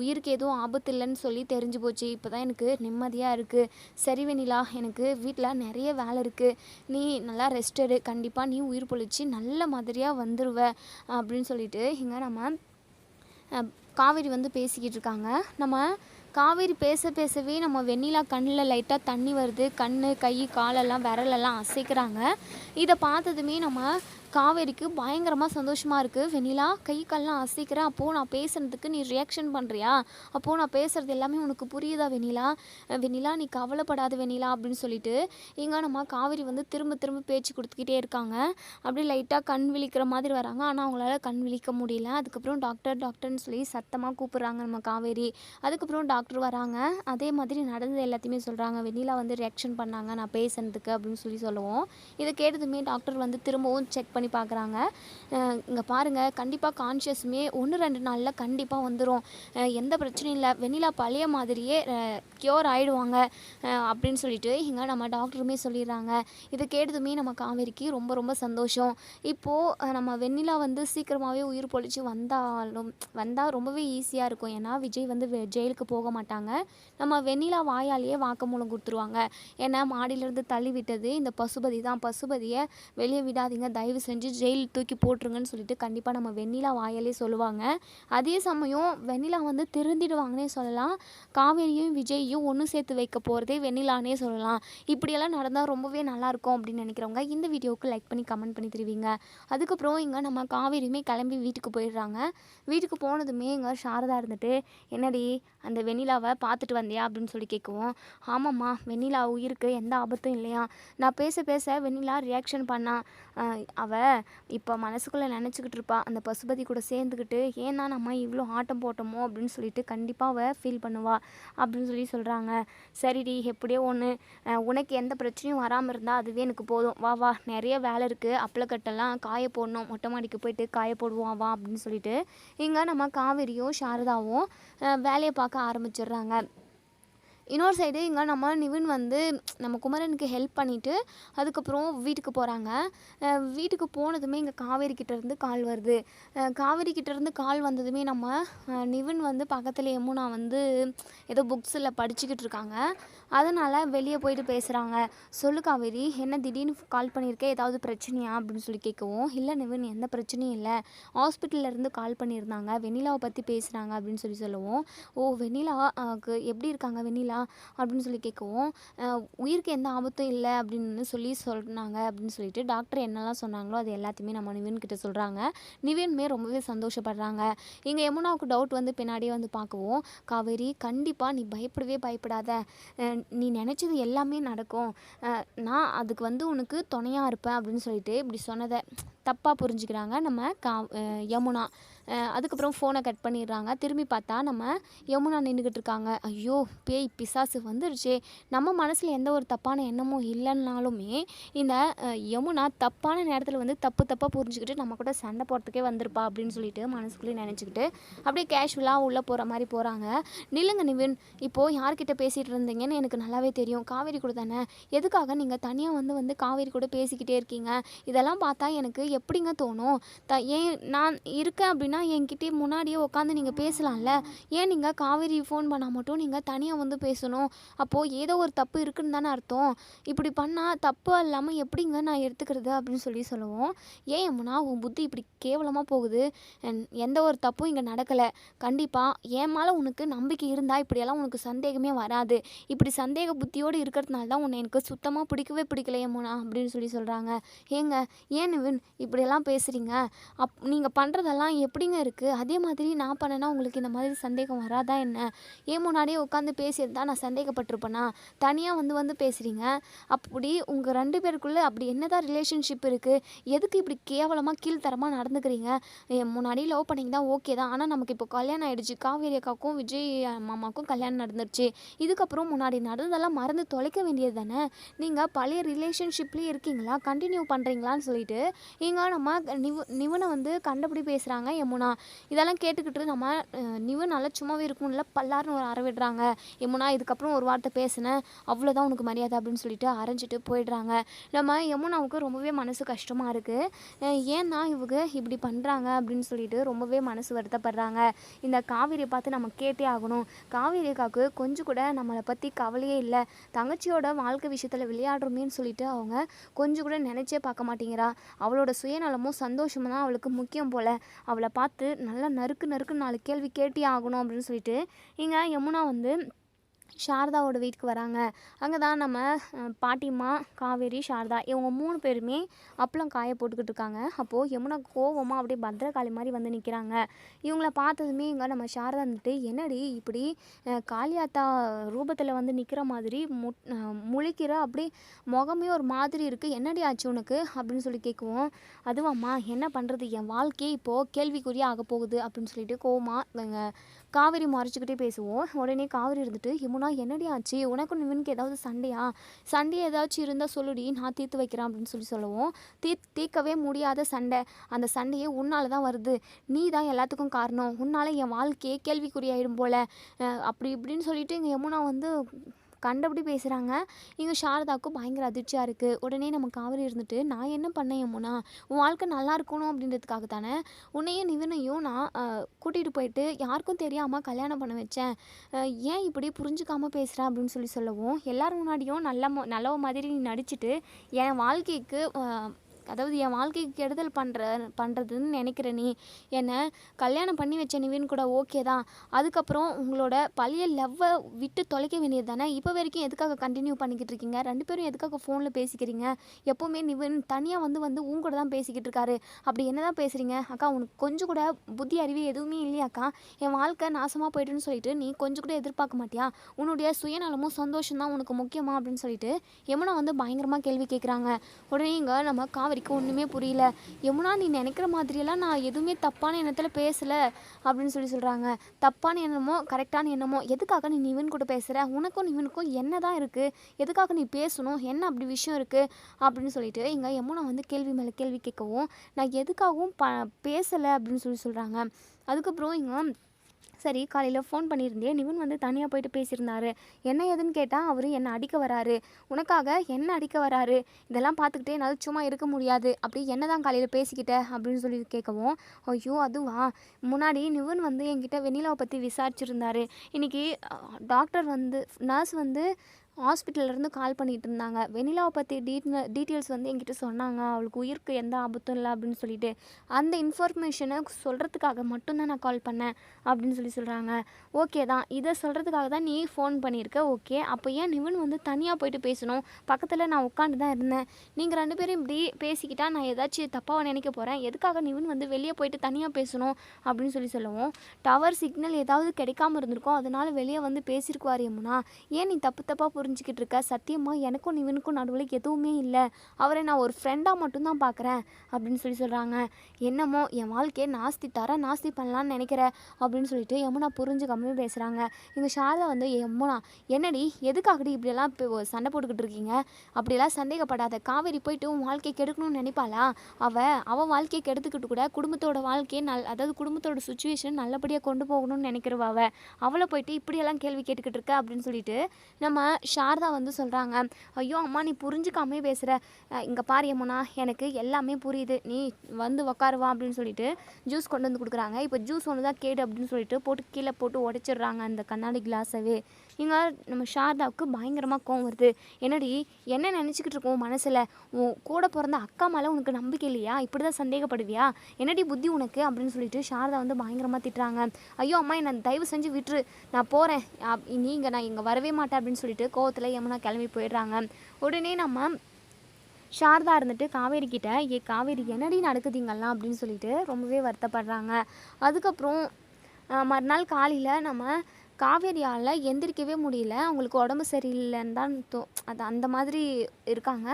உயிருக்கு எதுவும் ஆபத்து இல்லைன்னு சொல்லி தெரிஞ்சு போச்சு. இப்போ தான் எனக்கு நிம்மதியாக இருக்குது சரி வெனிலா எனக்கு வீட்டில் நிறைய வேலை இருக்குது நீ நல்லா ரெஸ்ட் எடு. கண்டிப்பாக நீ உயிர் பொழிச்சு நல்ல மாதிரியாக வந்துடுவ அப்படின்னு சொல்லிட்டு இங்கே நம்ம காவேரி வந்து பேசிக்கிட்டு இருக்காங்க. நம்ம காவேரி பேச பேசவே நம்ம வெண்ணிலா கண்ணுல லைட்டா தண்ணி வருது. கண்ணு, கை, காலெல்லாம் விரலெல்லாம் அசைக்கிறாங்க. இத பார்த்ததுமே நம்ம காவேரிக்கு பயங்கரமாக சந்தோஷமாக இருக்குது "வெண்ணிலா கை, கால்லாம் அசைக்கிறேன் அப்போது நான் பேசுனதுக்கு நீ ரியாக்ஷன் பண்ணுறியா அப்போது நான் பேசுகிறது எல்லாமே உனக்கு புரியுதா வெண்ணிலா? வெண்ணிலா நீ கவலைப்படாத வெண்ணிலா" அப்படின்னு சொல்லிட்டு இங்க நம்ம காவேரி வந்து திரும்ப திரும்ப பேச்சு கொடுத்துக்கிட்டே இருக்காங்க. அப்படியே லைட்டாக கண் விழிக்கிற மாதிரி வராங்க. ஆனால் அவங்களால கண் விழிக்க முடியல. அதுக்கப்புறம் டாக்டர் டாக்டர்னு சொல்லி சத்தமாக கூப்பிட்றாங்க நம்ம காவேரி. அதுக்கப்புறம் டாக்டர் வராங்க. அதே மாதிரி நடந்தது எல்லாத்தையுமே சொல்கிறாங்க வெண்ணிலா வந்து ரியாக்ஷன் பண்ணாங்க நான் பேசுனதுக்கு அப்படின்னு சொல்லி சொல்லுவோம் இதை கேட்டதுமே டாக்டர் வந்து திரும்பவும் செக் பண்ணி பார்க்குறாங்க. இங்கே பாருங்கள் பாருங்க, கான்ஷியஸுமே ஒன்று ரெண்டு நாளில் கண்டிப்பாக வந்துடும் எந்த பிரச்சனையும் இல்லை வெண்ணிலா பழைய மாதிரியே க்யூர் ஆகிடுவாங்க அப்படின்னு சொல்லிட்டு இங்கே நம்ம டாக்டருமே சொல்லிடுறாங்க. இதை கேட்டதுமே நம்ம காவேரிக்கு ரொம்ப ரொம்ப சந்தோஷம். இப்போ நம்ம வெண்ணிலா வந்து சீக்கிரமாகவே உயிர் பொழிச்சு வந்தாலும் வந்தால் ரொம்பவே ஈஸியாக இருக்கும். ஏன்னா விஜய் வந்து ஜெயிலுக்கு போக மாட்டாங்க. நம்ம வெண்ணிலா வாயாலேயே வாக்குமூலம் கொடுத்துருவாங்க ஏன்னா மாடியிலேருந்து தள்ளி விட்டது இந்த பசுபதி தான். பசுபதியை வெளியே விடாதீங்க. தயவு செஞ்சு செஞ்சு ஜெயில் தூக்கி போட்டுருங்கன்னு சொல்லிட்டு கண்டிப்பாக நம்ம வெண்ணிலா வாயாலே சொல்லுவாங்க. அதே சமயம் வெண்ணிலா வந்து திருந்திடுவாங்கன்னே சொல்லலாம். காவேரியும் விஜய்யும் ஒன்று சேர்த்து வைக்க போகிறதே வெண்ணிலானே சொல்லலாம். இப்படியெல்லாம் நடந்தால் ரொம்பவே நல்லாயிருக்கும் அப்படின்னு நினைக்கிறவங்க இந்த வீடியோவுக்கு லைக் பண்ணி கமெண்ட் பண்ணி தருவீங்க. அதுக்கப்புறம் இங்கே நம்ம காவேரியுமே கிளம்பி வீட்டுக்கு போயிடுறாங்க. வீட்டுக்கு போனதுமே இங்கே சாரதா இருந்துட்டு என்னடி அந்த வெண்ணிலாவை பார்த்துட்டு வந்தியா? அப்படின்னு சொல்லி கேட்குவோம். ஆமாம்மா வெண்ணிலா உயிருக்கு எந்த ஆபத்தும் இல்லையா? நான் பேச பேச வெண்ணிலா ரியாக்ஷன் பண்ணா அவள் இப்போ மனசுக்குள்ளே நினச்சிக்கிட்டு இருப்பா. அந்த பசுபதி கூட சேர்ந்துக்கிட்டு ஏன்னா நம்ம இவ்வளோ ஆட்டம் போட்டோமோ? அப்படின்னு சொல்லிட்டு கண்டிப்பாக அவள் ஃபீல் பண்ணுவா. அப்படின்னு சொல்லி சொல்கிறாங்க சரிடி எப்படியோ ஒன்று உனக்கு எந்த பிரச்சனையும் வராமல் இருந்தால் அதுவே எனக்கு போதும். வா வா. நிறைய வேலை இருக்குது அப்பளக்கட்டெல்லாம் காய போடணும். மொட்டை மாடிக்கு போயிட்டு காய போடுவோம் வா அப்படின்னு சொல்லிட்டு இங்கே நம்ம காவேரியும் சாரதாவும் வேலையை பார்க்க ஆரம்பிச்சிடுறாங்க. இன்னொரு சைடு இங்கே நம்ம நிவின் வந்து நம்ம குமரனுக்கு ஹெல்ப் பண்ணிவிட்டு அதுக்கப்புறம் வீட்டுக்கு போகிறாங்க வீட்டுக்கு போனதுமே இங்கே காவேரி கிட்டேருந்து கால் வருது. காவேரி கிட்டேருந்து கால் வந்ததுமே நம்ம நிவின் வந்து பக்கத்தில் யமுனா வந்து ஏதோ புக்ஸில் படிச்சுக்கிட்டு இருக்காங்க. அதனால் வெளியே போயிட்டு பேசுகிறாங்க சொல்லு காவேரி என்ன திடீர்னு கால் பண்ணியிருக்கேன் ஏதாவது பிரச்சனையா? அப்படின்னு சொல்லி கேட்கவும் இல்லை நிவின் எந்த பிரச்சனையும் இல்லை. ஹாஸ்பிட்டல்லேருந்து கால் பண்ணியிருந்தாங்க. வெண்ணிலாவை பற்றி பேசுகிறாங்க அப்படின்னு சொல்லி சொல்லுவோம் ஓ வெண்ணிலா எப்படி இருக்காங்க வெண்ணிலா? அப்படின்னு சொல்லி கேட்கவும் உயிருக்கு எந்த ஆபத்தும் இல்லை அப்படின்னு சொல்லி சொன்னாங்க அப்படின்னு சொல்லிட்டு டாக்டர் என்னெல்லாம் சொன்னாங்களோ அது எல்லாத்தையுமே நம்ம நிவின் கிட்ட சொல்கிறாங்க நிவின்மே ரொம்பவே சந்தோஷப்படுறாங்க. இங்கே யமுனாவுக்கு டவுட் வந்து பின்னாடியே வந்து பார்க்கவும் காவேரி கண்டிப்பாக நீ பயப்படவே பயப்படாத. நீ நினச்சது எல்லாமே நடக்கும். நான் அதுக்கு வந்து உனக்கு துணையாக இருப்பேன் அப்படின்னு சொல்லிட்டு இப்படி சொன்னதை தப்பாக புரிஞ்சுக்கிறாங்க நம்ம கா யமுனா. அதுக்கப்புறம் ஃபோனை கட் பண்ணிடுறாங்க. திரும்பி பார்த்தா நம்ம யமுனா நின்றுக்கிட்டு இருக்காங்க. ஐயோ பேய் பிசாசு வந்துருச்சே. நம்ம மனசில் எந்த ஒரு தப்பான எண்ணமும் இல்லைன்னாலுமே இந்த யமுனா தப்பான நேரத்தில் வந்து தப்பு தப்பாக புரிஞ்சுக்கிட்டு நம்ம கூட சண்டை போடுறதுக்கே வந்திருப்பா அப்படின்னு சொல்லிட்டு மனசுக்குள்ளேயே நினச்சிக்கிட்டு அப்படியே கேஷுவலாக உள்ளே போகிற மாதிரி போகிறாங்க நில்லுங்க நிவின் இப்போது யார்கிட்ட பேசிகிட்டு இருந்தீங்கன்னு எனக்கு நல்லாவே தெரியும். காவேரி கூட தானே? எதுக்காக நீங்கள் தனியாக வந்து வந்து காவேரி கூட பேசிக்கிட்டே இருக்கீங்க? இதெல்லாம் பார்த்தா எனக்கு எப்படிங்க தோணும்? த ஏன் நான் இருக்கேன் அப்படின்னா என்கிட்டயே முன்னாடியே உட்காந்து நீங்கள் பேசலாம்ல. ஏன் நீங்கள் காவேரி ஃபோன் பண்ணால் மட்டும் நீங்கள் தனியாக வந்து பேசணும்? அப்போது ஏதோ ஒரு தப்பு இருக்குன்னு தானே அர்த்தம். இப்படி பண்ணால் தப்பு இல்லாமல் எப்படிங்க நான் எடுத்துக்கிறது அப்படின்னு சொல்லி சொல்லுவோம். ஏன் யமுனா உன் புத்தி இப்படி கேவலமாக போகுது. என்- எந்த ஒரு தப்பும் இங்கே நடக்கலை. கண்டிப்பாக என் மேலே உனக்கு நம்பிக்கை இருந்தால் இப்படியெல்லாம் உனக்கு சந்தேகமே வராது. இப்படி சந்தேக புத்தியோடு இருக்கிறதுனால தான் உன்னை எனக்கு சுத்தமாக பிடிக்கவே பிடிக்கலையே மோனா அப்படின்னு சொல்லி சொல்கிறாங்க ஏங்க ஏன் நிவின் இப்படியெல்லாம் பேசுகிறீங்க அப் நீங்கள் பண்ணுறதெல்லாம் எப்படிங்க இருக்குது அதே மாதிரி நான் பண்ணேன்னா உங்களுக்கு இந்த மாதிரி சந்தேகம் வராதா என்ன? ஏன் முன்னாடியே உட்காந்து பேசியிருந்தா நான் சந்தேகப்பட்டிருப்பேனா? தனியாக வந்து வந்து பேசுகிறீங்க அப்படி உங்கள் ரெண்டு பேருக்குள்ளே அப்படி என்னதான் ரிலேஷன்ஷிப் இருக்குது எதுக்கு இப்படி கேவலமாக கீழ்த்தரமாக நடந்துக்கிறீங்க? முன்னாடி லவ் பண்ணிங்க தான் ஓகே தான். ஆனால் நமக்கு இப்போ கல்யாணம் ஆகிடுச்சு காவேரி அக்காவுக்கும் விஜய் மாமாவுக்கும் கல்யாணம் நடந்துருச்சு. இதுக்கப்புறம் முன்னாடி நடந்ததெல்லாம் மறந்து தொலைக்க வேண்டியது தானே? நீங்கள் பழைய ரிலேஷன்ஷிப்லேயே இருக்கீங்களா? கண்டினியூ பண்ணுறீங்களான்னு சொல்லிட்டு இங்கே நம்ம நிவ நிவனை வந்து கண்டபடி பேசுகிறாங்க யமுனா இதெல்லாம் கேட்டுக்கிட்டு நம்ம அஹ், நிவன் நல்லா சும்மாவே இருக்கும்ல பல்லாருன்னு ஒரு அறவிடுறாங்க. யமுனா இதுக்கப்புறம் ஒரு வார்த்தை பேசினேன் அவ்வளோதான் உனக்கு மரியாதை அப்படின்னு சொல்லிட்டு அரைஞ்சிட்டு போயிடுறாங்க. நம்ம யமுனாவுக்கு ரொம்பவே மனசு கஷ்டமாக இருக்குது ஏன்னா இவங்க இப்படி பண்ணுறாங்க அப்படின்னு சொல்லிட்டு ரொம்பவே மனசு வருத்தப்படுறாங்க. இந்த காவேரியை பார்த்து நம்ம கேட்டே ஆகணும். காவேரி அக்காவுக்கு கொஞ்சம் கூட நம்மளை பற்றி கவலையே இல்லை. தங்கச்சியோட வாழ்க்கை விஷயத்தில் விளையாடுறோமேன்னு சொல்லிட்டு அவங்க கொஞ்சம் கூட நினச்சே பார்க்க மாட்டேங்கிறா. அவளோட சுயநலமும் சந்தோஷமும் தான் அவளுக்கு முக்கியம் போல். அவளை பார்த்து நல்லா நறுக்கு நறுக்கு நாலு கேள்வி கேட்டே ஆகணும் அப்படின்னு சொல்லிட்டு இங்கே யமுனா வந்து சாரதாவோட வீட்டுக்கு வராங்க. அங்கே தான் நம்ம பாட்டிம்மா காவேரி சாரதா இவங்க மூணு பேருமே அப்பளம் காய போட்டுக்கிட்டு இருக்காங்க. அப்போது யமுனா கோவமாக அப்படியே பத்ரகாளி மாதிரி வந்து நிற்கிறாங்க இவங்கள பார்த்ததுமே இங்கே நம்ம சாரதா வந்துட்டு என்னடி இப்படி காளியாத்தா ரூபத்தில் வந்து நிற்கிற மாதிரி மு முழிக்கிற அப்படி முகமே ஒரு மாதிரி இருக்குது என்னடி ஆச்சு உனக்கு? அப்படின்னு சொல்லி கேட்குவோம் அதுவாம்மா என்ன பண்ணுறது என் வாழ்க்கையே இப்போது கேள்விக்குறியாக ஆக போகுது. அப்படின்னு சொல்லிட்டு கோவமாக காவேரி மறைச்சிக்கிட்டே பேசுவோம். உடனே காவேரி இருந்துட்டு யமுனா என்னடி ஆச்சு? உனக்கும் நிவனுக்கு ஏதாவது சண்டையா? சண்டை ஏதாச்சும் இருந்தால் சொல்லுடி நான் தீர்த்து வைக்கிறேன் அப்படின்னு சொல்லி சொல்லுவோம். தீ தீர்க்கவே முடியாத சண்டை. அந்த சண்டையே உன்னால் தான் வருது. நீ தான் எல்லாத்துக்கும் காரணம். உன்னால் என் வாழ்க்கையே கேள்விக்குறியாயிடும் போல். அப்படி இப்படின்னு சொல்லிட்டு இங்கே யமுனா வந்து கண்டபடி பேசுகிறாங்க இங்கே சாரதாவுக்கும் பயங்கர அதிர்ச்சியாக இருக்குது உடனே நம்ம காவிரி இருந்துட்டு நான் என்ன பண்ணேன் யமுனா? உன் வாழ்க்கை நல்லா இருக்கணும் அப்படின்றதுக்காக தானே? உன்னையும் நிவனையும் நான் கூட்டிகிட்டு போயிட்டு யாருக்கும் தெரியாமல் கல்யாணம் பண்ண வச்சேன். ஏன் இப்படி புரிஞ்சுக்காம பேசுகிறேன் அப்படின்னு சொல்லி சொல்லவும் எல்லோரும் முன்னாடியும் நல்ல ம- நல்லவ மாதிரி நீ நடிச்சுட்டு என் வாழ்க்கைக்கு அதாவது என் வாழ்க்கைக்கு கெடுதல் பண்ணுற பண்ணுறதுன்னு நினைக்கிற நீ என்னை கல்யாணம் பண்ணி வச்ச நிவின் கூட ஓகே தான். அதுக்கப்புறம் உங்களோட பழைய லவ்வை விட்டு தொலைக்க வேண்டியது தானே? இப்போ வரைக்கும் எதுக்காக கண்டினியூ பண்ணிக்கிட்டு இருக்கீங்க? ரெண்டு பேரும் எதுக்காக ஃபோனில் பேசிக்கிறீங்க? எப்போவுமே நிவின் தனியாக வந்து வந்து உங்க கூட தான் பேசிக்கிட்டு இருக்காரு. அப்படி என்ன தான் பேசுகிறீங்க அக்கா உனக்கு கொஞ்சம் கூட புத்தி அறிவு எதுவுமே இல்லையாக்கா என் வாழ்க்கை நாசமாக போயிட்டுன்னு சொல்லிட்டு நீ கொஞ்சம் கூட எதிர்பார்க்க மாட்டியா? உன்னுடைய சுயநலமும் சந்தோஷம் தான் உனக்கு முக்கியமா? அப்படின்னு சொல்லிட்டு யமுனா வந்து பயங்கரமாக கேள்வி கேட்குறாங்க உடனே இங்கே நம்ம வரைக்கும் ஒன்றுமே புரியல. யமுனா நீ நினைக்கிற மாதிரியெல்லாம் நான் எதுவுமே தப்பான எண்ணத்தில் பேசலை அப்படின்னு சொல்லி சொல்கிறாங்க தப்பான எண்ணமோ கரெக்டான எண்ணமோ எதுக்காக நீ நிவன் கூட பேசுகிற உனக்கும் நிவனுக்கும் என்ன தான் இருக்குது எதுக்காக நீ பேசணும்? என்ன அப்படி விஷயம் இருக்குது அப்படின்னு சொல்லிட்டு இங்கே யமுனா வந்து கேள்வி மேலே கேள்வி கேட்கவும் நான் எதுக்காகவும் ப பேசலை அப்படின்னு சொல்லி சொல்கிறாங்க அதுக்கப்புறம் இங்கே சரி காலையில் ஃபோன் பண்ணியிருந்தேன் நிவன் வந்து தனியாக போயிட்டு பேசியிருந்தாரு. என்ன ஏதுன்னு கேட்டால் அவர் என்னை அடிக்க வராரு. உனக்காக என்ன அடிக்க வராரு? இதெல்லாம் பார்த்துக்கிட்டே என்னால் சும்மா இருக்க முடியாது. அப்படி என்ன தான் காலையில் பேசிக்கிட்ட? அப்படின்னு சொல்லி கேட்கவும் ஐயோ அதுவா? முன்னாடி நிவன் வந்து என்கிட்ட வெண்ணிலாவை பற்றி விசாரிச்சிருந்தாரு. இன்றைக்கி டாக்டர் வந்து நர்ஸ் வந்து ஹாஸ்பிட்டல்லேருந்து கால் பண்ணிகிட்டு இருந்தாங்க வெண்ணிலாவை பற்றி டீட்ன டீட்டெயில்ஸ் வந்து என்கிட்ட சொன்னாங்க. அவளுக்கு உயிருக்கு எந்த ஆபத்தும் இல்லை அப்படின்னு சொல்லிட்டு. அந்த இன்ஃபர்மேஷனை சொல்கிறதுக்காக மட்டும்தான் நான் கால் பண்ணேன் அப்படின்னு சொல்லி சொல்கிறாங்க ஓகே தான். இதை சொல்கிறதுக்காக தான் நீ ஃபோன் பண்ணியிருக்க. ஓகே. அப்போ ஏன் நிவன் வந்து தனியாக போயிட்டு பேசணும்? பக்கத்தில் நான் உட்காந்து தான் இருந்தேன். நீங்கள் ரெண்டு பேரும் இப்படி பேசிக்கிட்டா நான் ஏதாச்சும் தப்பாக நினைக்க போகிறேன் எதுக்காக நிவன் வந்து வெளியே போயிட்டு தனியாக பேசணும் அப்படின்னு சொல்லி சொல்லுவோம் டவர் சிக்னல் ஏதாவது கிடைக்காம இருந்திருக்கும். அதனால் வெளியே வந்து பேசியிருக்குவார் யமுனா. ஏன் நீ தப்பு தப்பாக புரிஞ்சுக்கிட்டு இருக்க சத்தியமாக எனக்கும் இவனுக்கும் நடுவில் எதுவுமே இல்லை. அவரை நான் ஒரு ஃப்ரெண்டாக மட்டும்தான் பார்க்குறேன் அப்படின்னு சொல்லி சொல்கிறாங்க என்னமோ என் வாழ்க்கையை நாஸ்தி தர நாஸ்தி பண்ணலான்னு நினைக்கிற அப்படின்னு சொல்லிட்டு யமுனா புரிஞ்சுக்காமலே பேசுகிறாங்க இங்கே ஷாரதா வந்து யமுனா என்னடி எதுக்காகடி இப்படியெல்லாம் இப்போ சண்டை போட்டுக்கிட்டு இருக்கீங்க? அப்படியெல்லாம் சந்தேகப்படாத. காவேரி போயிட்டு உன் வாழ்க்கையை கெடுக்கணும்னு நினைப்பாளா? அவள் அவள் வாழ்க்கையை கெடுத்துக்கிட்டு கூட குடும்பத்தோட வாழ்க்கையை நல் அதாவது குடும்பத்தோட சுச்சுவேஷன் நல்லபடியாக கொண்டு போகணும்னு நினைக்கிறவா அவளை போயிட்டு இப்படியெல்லாம் கேள்வி கேட்டுக்கிட்டு இருக்க அப்படின்னு சொல்லிட்டு நம்ம சாரதா வந்து சொல்கிறாங்க ஐயோ அம்மா நீ புரிஞ்சுக்காமே பேசுகிற இங்கே பாரு யமுனா எனக்கு எல்லாமே புரியுது. நீ வந்து உக்காருவா அப்படின்னு சொல்லிட்டு ஜூஸ் கொண்டு வந்து கொடுக்குறாங்க. இப்போ ஜூஸ் ஒன்று தான் கேடு அப்படின்னு சொல்லிட்டு போட்டு கீழே போட்டு உடச்சிடுறாங்க அந்த கண்ணாடி கிளாஸவே இங்கே நம்ம சாரதாவுக்கு பயங்கரமாக கோவம் வருது. என்னடி என்ன நினச்சிக்கிட்டு இருக்கோம் மனசில்? உன் கூட பிறந்த அக்கா மேலே உனக்கு நம்பிக்கை இல்லையா? இப்படி தான் சந்தேகப்படுவியா? என்னடி புத்தி உனக்கு? அப்படின்னு சொல்லிட்டு சாரதா வந்து பயங்கரமாக திட்டுறாங்க. ஐயோ அம்மா என்னை தயவு செஞ்சு விட்டுரு. நான் போகிறேன் நீங்கள் நான் இங்கே வரவே மாட்டேன் அப்படின்னு சொல்லிட்டு கோவத்தில் யமுனா கிளம்பி போயிடுறாங்க. உடனே நம்ம சாரதா இருந்துட்டு காவேரி கிட்ட ஏ காவேரி என்னடி நடக்குதுங்கெல்லாம் அப்படின்னு சொல்லிட்டு ரொம்பவே வருத்தப்படுறாங்க. அதுக்கப்புறம் மறுநாள் காலையில் நம்ம காவேரியால் எந்திரிக்கவே முடியல. அவங்களுக்கு உடம்பு சரியில்லைன்னு தான் தோ அது அந்த மாதிரி இருக்காங்க.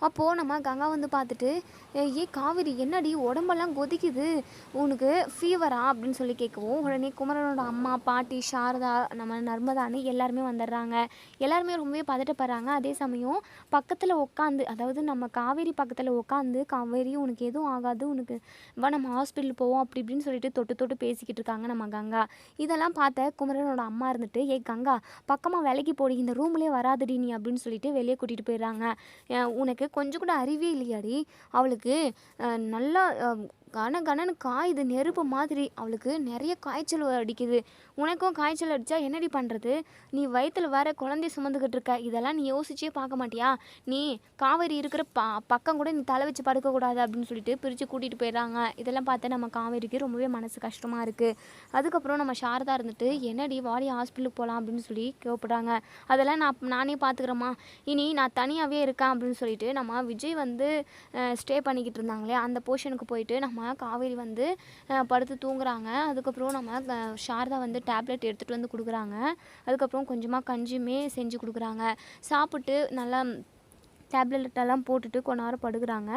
அப்போது நம்ம கங்கா வந்து பார்த்துட்டு ஏ காவேரி என்னடி உடம்பெல்லாம் கொதிக்குது? உனக்கு ஃபீவரா அப்படின்னு சொல்லி கேட்கவும் உடனே குமரனோட அம்மா பாட்டி சாரதா நம்ம நர்மதான்னு எல்லாருமே வந்துடுறாங்க. எல்லாருமே ரொம்பவே பதட்டப்படுறாங்க. அதே சமயம் பக்கத்தில் உட்காந்து அதாவது நம்ம காவேரி பக்கத்தில் உட்காந்து காவேரி உனக்கு எதுவும் ஆகாது. உனக்கு வா நம்ம ஹாஸ்பிட்டல் போவோம். அப்படி இப்படின்னு சொல்லிட்டு தொட்டு தொட்டு பேசிக்கிட்டு இருக்காங்க நம்ம கங்கா. இதெல்லாம் பார்த்த குமரனோட அம்மா இருந்துட்டு ஏ கங்கா பக்கமாக வேலைக்கு போடி. இந்த ரூம்லேயே வராதடி நீ. அப்படின்னு சொல்லிட்டு வெளியே கூட்டிகிட்டு போயிடுறாங்க. உனக்கு கொஞ்சம் கூட அறிவே இல்லையாடி. அவளுக்கு நல்லா கன கனன்னு காயுது நெருப்பு மாதிரி. அவளுக்கு நிறைய காய்ச்சல் அடிக்குது. உனக்கும் காய்ச்சல் அடித்தா என்னடி பண்ணுறது நீ வயிற்றில் வேற குழந்தை சுமந்துக்கிட்டு இருக்க. இதெல்லாம் நீ யோசிச்சே பார்க்க மாட்டியா? நீ காவேரி இருக்கிற ப பக்கம் கூட நீ தலை வச்சு படுக்கக்கூடாது அப்படின்னு சொல்லிட்டு பிரித்து கூட்டிகிட்டு போயிடுறாங்க. இதெல்லாம் பார்த்து நம்ம காவேரிக்கு ரொம்பவே மனசு கஷ்டமாக இருக்குது அதுக்கப்புறம் நம்ம சாரதா இருந்துட்டு என்னடி வாடி ஹாஸ்பிட்டலுக்கு போகலாம் அப்படின்னு சொல்லி கேட்படுறாங்க அதெல்லாம் நான் நானே பார்த்துக்கிறேம்மா. இனி நான் தனியாகவே இருக்கேன் அப்படின்னு சொல்லிட்டு நம்ம விஜய் வந்து ஸ்டே பண்ணிக்கிட்டு இருந்தாங்களே அந்த போர்ஷனுக்கு போயிட்டு நம்ம நம்ம காவேரி வந்து படுத்து தூங்குறாங்க. அதுக்கப்புறம் நம்ம சாரதா வந்து டேப்லெட் எடுத்துகிட்டு வந்து கொடுக்குறாங்க. அதுக்கப்புறம் கொஞ்சமாக கஞ்சியுமே செஞ்சு கொடுக்குறாங்க. சாப்பிட்டு நல்லா டேப்லெட் எல்லாம் போட்டுட்டு கொஞ்ச நேரம் படுக்கிறாங்க.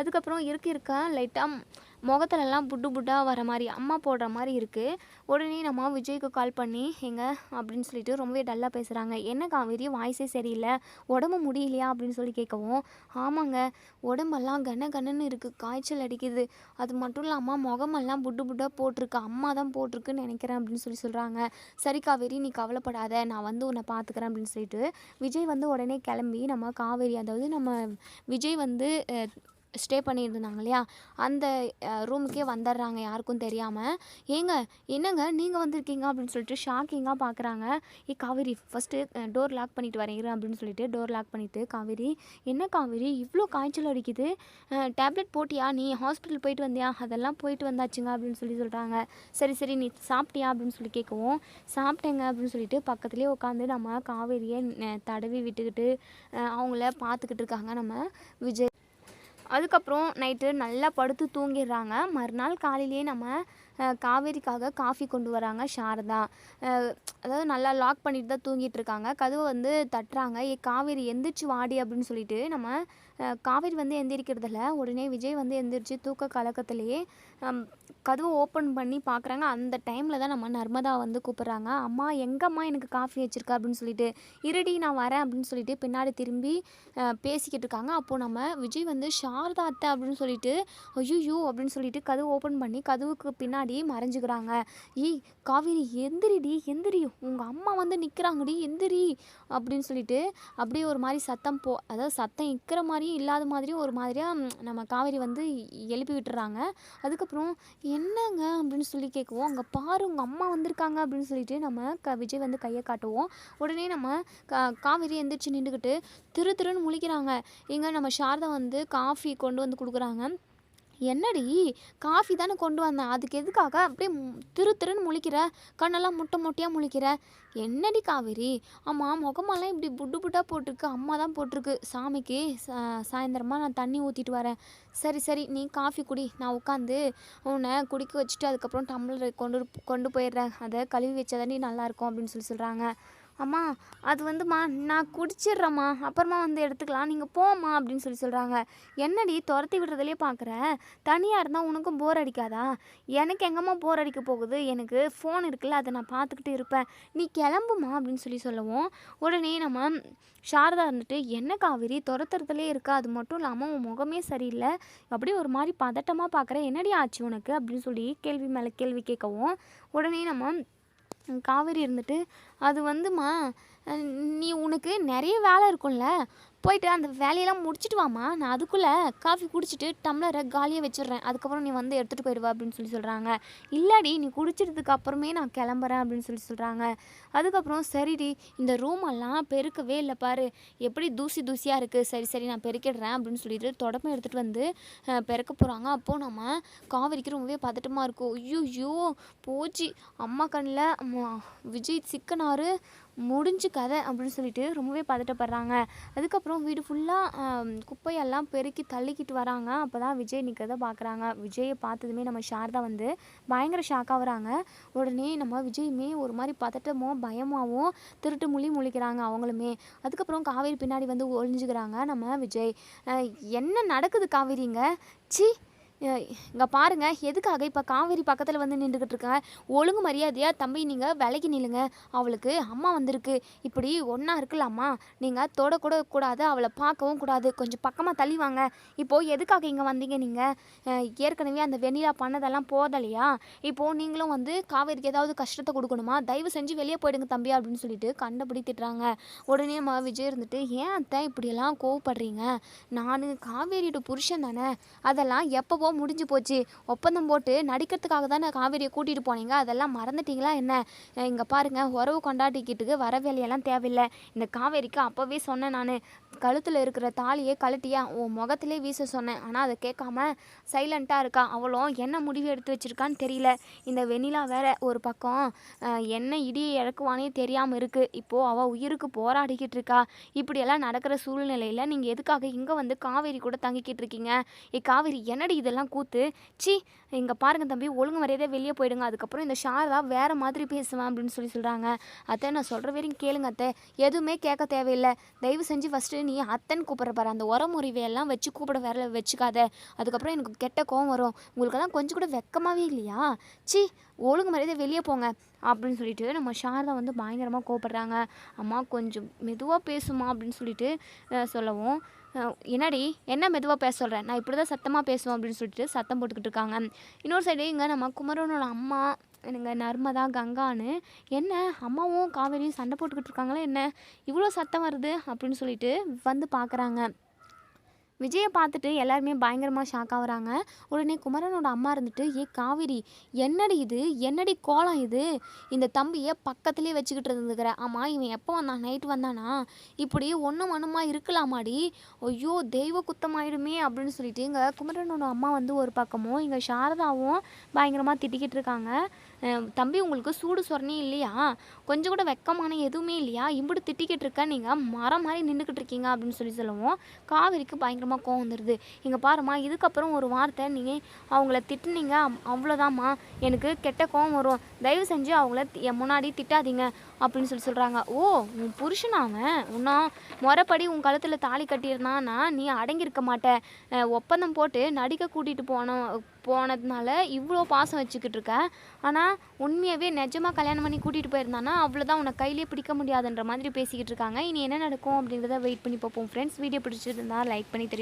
அதுக்கப்புறம் இருக்க இருக்க லைட்டாக முகத்துலலாம் புட்டு புட்டாக வர மாதிரி அம்மா போடுற மாதிரி இருக்குது உடனே நம்ம விஜய்க்கு கால் பண்ணி எங்க அப்படின்னு சொல்லிட்டு ரொம்பவே டல்லாக பேசுகிறாங்க என்ன காவேரி வாய்ஸே சரியில்லை. உடம்பு முடியலையா? அப்படின்னு சொல்லி கேட்கவும் ஆமாங்க உடம்பெல்லாம் கன கனன்னு இருக்குது காய்ச்சல் அடிக்குது. அது மட்டும் இல்லாமல் முகமெல்லாம் புட்டு புட்டாக போட்டிருக்கு. அம்மா தான் போட்டிருக்குன்னு நினைக்கிறேன் அப்படின்னு சொல்லி சொல்கிறாங்க சரி காவேரி நீ கவலைப்படாத. நான் வந்து உன்னை பார்த்துக்கிறேன் அப்படின்னு சொல்லிட்டு விஜய் வந்து உடனே கிளம்பி நம்ம காவேரி அதாவது நம்ம விஜய் வந்து ஸ்டே பண்ணியிருந்தாங்க இல்லையா? அந்த ரூமுக்கே வந்துடுறாங்க யாருக்கும் தெரியாமல் ஏங்க என்னங்க நீங்கள் வந்திருக்கீங்க அப்படின்னு சொல்லிட்டு ஷாக்கிங்காக பார்க்குறாங்க ஏ காவேரி ஃபஸ்ட்டு டோர் லாக் பண்ணிட்டு வரேன் அப்படின்னு சொல்லிட்டு டோர் லாக் பண்ணிவிட்டு காவேரி என்ன காவேரி இவ்வளோ காய்ச்சல் அடிக்குது? டேப்லெட் போட்டியா? நீ ஹாஸ்பிட்டல் போயிட்டு வந்தியா? அதெல்லாம் போயிட்டு வந்தாச்சுங்க அப்படின்னு சொல்லி சொல்கிறாங்க சரி சரி நீ சாப்பிட்டியா அப்படின்னு சொல்லி கேட்கவும் சாப்பிட்டேங்க அப்படின்னு சொல்லிட்டு பக்கத்துலேயே உட்காந்து நம்ம காவேரியை தடவி விட்டுக்கிட்டு அவங்கள பார்த்துக்கிட்டு இருக்காங்க நம்ம விஜய். அதுக்கப்புறம் நைட்டு நல்லா படுத்து தூங்கிடுறாங்க. மறுநாள் காலையிலேயே நம்ம காவேரிக்காக காஃபி கொண்டு வராங்க சாரதா. அதாவது நல்லா லாக் பண்ணிட்டு தான் தூங்கிட்டு இருக்காங்க கதவை வந்து தட்டுறாங்க. ஏ காவேரி எந்திரிச்சு வாடி அப்படின்னு சொல்லிட்டு நம்ம காவேரி வந்து எந்திரிக்கிறதில்ல. உடனே விஜய் வந்து எந்திரிச்சு தூக்க கலக்கத்திலேயே கதவை ஓப்பன் பண்ணி பார்க்குறாங்க அந்த டைமில் தான் நம்ம நர்மதா வந்து கூப்பிட்றாங்க. அம்மா எங்கம்மா எனக்கு காஃபி வச்சிருக்கா? அப்படின்னு சொல்லிட்டு இருடி நான் வரேன். அப்படின்னு சொல்லிட்டு பின்னாடி திரும்பி பேசிக்கிட்டு இருக்காங்க. அப்போது நம்ம விஜய் வந்து சாரதா அத்தை அப்படின்னு சொல்லிட்டு ஐயோ அப்படின்னு சொல்லிட்டு கதவு ஓப்பன் பண்ணி கதவுக்கு பின்னாடி மறைஞ்சுக்கிறாங்க. ஏய் காவேரி எந்திரிடி எந்திரி உங்கள் அம்மா வந்து நிற்கிறாங்கடி எந்திரி அப்படின்னு சொல்லிட்டு அப்படியே ஒரு மாதிரி சத்தம் போ அதாவது சத்தம் இருக்கிற மாதிரியும் இல்லாத மாதிரியும் ஒரு மாதிரியாக நம்ம காவேரி வந்து எழுப்பி விட்டுறாங்க. அதுக்கப்புறம் என்னங்க அப்படின்னு சொல்லி கேட்குவோம் அங்கே பாரு உங்கள் அம்மா வந்திருக்காங்க அப்படின்னு சொல்லிட்டு நம்ம க விஜய் வந்து கையை காட்டுவோம். உடனே நம்ம கா காவேரி எந்திரிச்சு நின்றுக்கிட்டு திரு திருன்னு முழிக்கிறாங்க. இங்கே நம்ம சாரதா வந்து காஃபி கொண்டு வந்து கொடுக்குறாங்க. என்னடி? காஃபி தானே கொண்டு வந்தேன். அதுக்கு எதுக்காக? அப்படியே திரு திருன்னு முழிக்கிற. கண்ணெல்லாம் முட்டை முட்டையாக முழிக்கிற. என்னடி காவேரி? ஆமாம் முகமெல்லாம் இப்படி புட்டு புட்டாக போட்டிருக்கு. அம்மா தான் போட்டிருக்கு. சாமிக்கு சா- நான் தண்ணி ஊற்றிட்டு வரேன். சரி சரி நீ காஃபி குடி. நான் உட்காந்து உன்னை குடிக்க வச்சுட்டு அதுக்கப்புறம் டம்ளர் கொண்டு கொண்டு போயிடுறேன். அதை கழுவி வச்சாதாண்டி நல்லாயிருக்கும் அப்படின்னு சொல்லி சொல்கிறாங்க அம்மா அது வந்தும்மா நான் குடிச்சிடுறேம்மா. அப்புறமா வந்து எடுத்துக்கலாம். நீங்கள் போம்மா அப்படின்னு சொல்லி சொல்கிறாங்க என்னடி துரத்தி விடுறதுலேயே பார்க்குற தனியாக இருந்தால் உனக்கும் போர் அடிக்காதா? எனக்கு எங்கம்மா போர் அடிக்க போகுது? எனக்கு ஃபோன் இருக்குல்ல அதை நான் பார்த்துக்கிட்டு இருப்பேன். நீ கிளம்புமா அப்படின்னு சொல்லி சொல்லுவோம் உடனே நம்ம சாரதா இருந்துட்டு என்ன காவேரி துரத்துறதுலே இருக்கா? அது மட்டும் இல்லாமல் உன் முகமே சரியில்லை. அப்படியே ஒரு மாதிரி பதட்டமாக பார்க்குற என்னடி ஆச்சு உனக்கு? அப்படின்னு சொல்லி கேள்வி மேலே கேள்வி கேட்கவும் உடனே நம்ம காவேரி இருந்துட்டு அது வந்துமா நீ உனக்கு நிறைய வேலை இருக்கும்ல போயிட்டு அந்த வேலையெல்லாம் முடிச்சுட்டு வாமா நான் அதுக்குள்ளே காஃபி குடிச்சிட்டு டம்ளரை காலியாக வச்சிடுறேன். அதுக்கப்புறம் நீ வந்து எடுத்துகிட்டு போயிடுவா அப்படின்னு சொல்லி சொல்கிறாங்க இல்லாடி நீ குடிச்சிட்டதுக்கு அப்புறமே நான் கிளம்புறேன் அப்படின்னு சொல்லி சொல்கிறாங்க அதுக்கப்புறம் சரிடி இந்த ரூம் எல்லாம் பெருக்கவே இல்லை பாரு. எப்படி தூசி தூசியாக இருக்குது சரி சரி நான் பெருக்கிடுறேன் அப்படின்னு சொல்லிட்டு தொடப்பம் எடுத்துகிட்டு வந்து பிறக்க போகிறாங்க அப்போது நம்ம காவேரிக்கு ரொம்பவே பதட்டமாக இருக்கும். ஐயோ போச்சு. அம்மா கண்ணில் விஜய் சிக்கனாரு. முடிஞ்சு கதை அப்படின்னு சொல்லிட்டு ரொம்பவே பதட்டப்படுறாங்க. அதுக்கப்புறம் வீடு ஃபுல்லாக குப்பையெல்லாம் பெருக்கி தள்ளிக்கிட்டு வராங்க. அப்போ தான் விஜய் நிற்கிறத பார்க்குறாங்க விஜயை பார்த்ததுமே நம்ம சாரதா வந்து பயங்கர ஷாக்காக வராங்க. உடனே நம்ம விஜயுமே ஒரு மாதிரி பதட்டமோ பயமாகவும் திருட்டு மொழி முழிக்கிறாங்க அவங்களுமே. அதுக்கப்புறம் காவேரி பின்னாடி வந்து ஒழிஞ்சுக்கிறாங்க நம்ம விஜய். என்ன நடக்குது காவேரிங்க? சி இங்கே பாருங்க எதுக்காக இப்போ காவேரி பக்கத்தில் வந்து நின்றுக்கிட்டு இருக்காங்க ஒழுங்கு மரியாதையாக தம்பி நீங்கள் விலைக்கு நில்லுங்க. அவளுக்கு அம்மா வந்திருக்கு. இப்படி ஒன்றா இருக்கலாமா? நீங்கள் தொடக்கூட கூடாது அவளை பார்க்கவும் கூடாது. கொஞ்சம் பக்கமாக தள்ளி வாங்க. இப்போது எதுக்காக இங்கே வந்தீங்க நீங்கள் ஏற்கனவே அந்த வெண்ணிலா பண்ணதெல்லாம் போதலையா? இப்போது நீங்களும் வந்து காவேரிக்கு ஏதாவது கஷ்டத்தை கொடுக்கணுமா? தயவு செஞ்சு வெளியே போயிடுங்க தம்பி அப்படின்னு சொல்லிட்டு கண்டபடி திட்டுறாங்க. உடனே மா விஜய் இருந்துட்டு ஏன் அத்தை இப்படியெல்லாம் கோவப்படுறீங்க? நான் காவேரியோட புருஷன் தானே. அதெல்லாம் எப்போவோ முடிஞ்சு போச்சு. ஒப்பந்தம் போட்டு நடிக்கிறதுக்காக தானே காவேரியை கூட்டிகிட்டு போனீங்க? அதெல்லாம் மறந்துட்டீங்களா என்ன? இங்கே பாருங்கள் உறவு கொண்டாடிக்கிட்டுக்கு வர வேலையெல்லாம் தேவையில்லை. இந்த காவேரிக்கு அப்போவே சொன்னேன் நான். கழுத்தில் இருக்கிற தாலியை கழட்டியா உன் முகத்திலே வீச சொன்னேன். ஆனால் அதை கேட்காம சைலண்ட்டாக இருக்கா? அவளும் என்ன முடிவு எடுத்து வச்சிருக்கான்னு தெரியல. இந்த வெண்ணிலா வேற ஒரு பக்கம் என்ன இடியை இறக்குவானே தெரியாமல் இருக்குது இப்போது அவள் உயிருக்கு போராடிக்கிட்டு இருக்கா. இப்படியெல்லாம் நடக்கிற சூழ்நிலையில் நீங்கள் எதுக்காக இங்கே வந்து காவேரி கூட தங்கிக்கிட்டு இருக்கீங்க? ஏ காவேரி என்னடி இதெல்லாம்? கூத்து சி இங்கே பாருங்க தம்பி ஒழுங்கு மரியாதையாக வெளியே போயிடுங்க. அதுக்கப்புறம் இந்த ஷாரதா வேறு மாதிரி பேசுவேன் அப்படின்னு சொல்லி சொல்கிறாங்க அத்தை நான் சொல்கிற வரைக்கும் கேளுங்க அத்தை. எதுவுமே கேட்க தேவையில்லை. தயவு செஞ்சு ஃபஸ்ட்டு நீ அத்தைன்னு கூப்பிட்ற பாரு. அந்த உரமுறிவையெல்லாம் வச்சு கூப்பிட வேற வச்சுக்காத. அதுக்கப்புறம் எனக்கு கெட்ட கோவம் வரும். உங்களுக்கெல்லாம் கொஞ்சம் கூட வெக்கமாகவே இல்லையா? சி ஒழுங்கு மரியாதை வெளியே போங்க அப்படின்னு சொல்லிட்டு நம்ம சாரதா வந்து பயங்கரமாக கோவப்படுறாங்க. அம்மா கொஞ்சம் மெதுவாக பேசுமா அப்படின்னு சொல்லிட்டு சொல்லவும் என்னடி? என்ன மெதுவாக பேச சொல்கிறேன் நான் இப்படி தான் சத்தமாக பேசுவேன் அப்படின்னு சொல்லிட்டு சத்தம் போட்டுக்கிட்டு இருக்காங்க. இன்னொரு சைடு இங்கே நம்ம குமரனோட அம்மா எனக்கு நர்மதா கங்கான்னு என்ன? அம்மாவும் காவேரியும் சண்டை போட்டுக்கிட்டு இருக்காங்களே என்ன? இவ்வளோ சத்தம் வருது அப்படின்னு சொல்லிட்டு வந்து பார்க்குறாங்க விஜயை பார்த்துட்டு எல்லாருமே பயங்கரமாக ஷாக் ஆகுறாங்க உடனே குமரனோட அம்மா இருந்துட்டு ஏ காவேரி என்னடி இது? என்னடி கோலம் இது? இந்த தம்பியை பக்கத்துலேயே வச்சுக்கிட்டு இருந்துக்கிற. ஆமாம் இவன் எப்போ வந்தான் நைட்டு வந்தானா? இப்படி ஒன்றும் ஒன்றுமா இருக்கலாமாடி? ஐயோ தெய்வ குத்தமாயிடுமே அப்படின்னு சொல்லிட்டு இங்கே குமரனோட அம்மா வந்து ஒரு பக்கமும் இங்கே சாரதாவும் பயங்கரமாக திட்டிக்கிட்டு இருக்காங்க. தம்பி உங்களுக்கு சூடு சொரணி இல்லையா? கொஞ்சம் கூட வெக்கமான எதுவுமே இல்லையா? இப்படி திட்டிக்கிட்டு இருக்க நீங்கள் மரம் மாதிரி நின்றுக்கிட்டு இருக்கீங்க அப்படின்னு சொல்லி சொல்லுவோம் காவேரிக்கு பயங்கரமாக கோவம் வந்துடுது இங்கே பாரும்மா இதுக்கப்புறம் ஒரு வார்த்தை நீங்கள் அவங்கள திட்டுனீங்க அவ்வளோதாம்மா எனக்கு கெட்ட கோவம் வரும். தயவு செஞ்சு அவங்கள என் முன்னாடி திட்டாதீங்க. அப்படின்னு சொல்லி சொல்கிறாங்க ஓ உன் புருஷன் அவன்? உன்னும் முறைப்படி உன் கழுத்தில் தாலி கட்டியிருந்தான்னா நீ அடங்கியிருக்க மாட்ட. ஒப்பந்தம் போட்டு நடிக்க கூட்டிகிட்டு போன போனதுனால இவ்வளோ பாசம் வச்சுக்கிட்டு இருக்க. ஆனால் உண்மையாகவே நிஜமாக கல்யாணம் பண்ணி கூட்டிகிட்டு போயிருந்தானா அவ்வளோதான் உன்னை கையிலே பிடிக்க முடியாதுன்ற மாதிரி பேசிக்கிட்டு இருக்காங்க. இனி என்ன நடக்கும் அப்படின்றத வெயிட் பண்ணி பார்ப்போம் ஃப்ரெண்ட்ஸ் வீடியோ பிடிச்சிருந்தா லைக் பண்ணி தெரியும்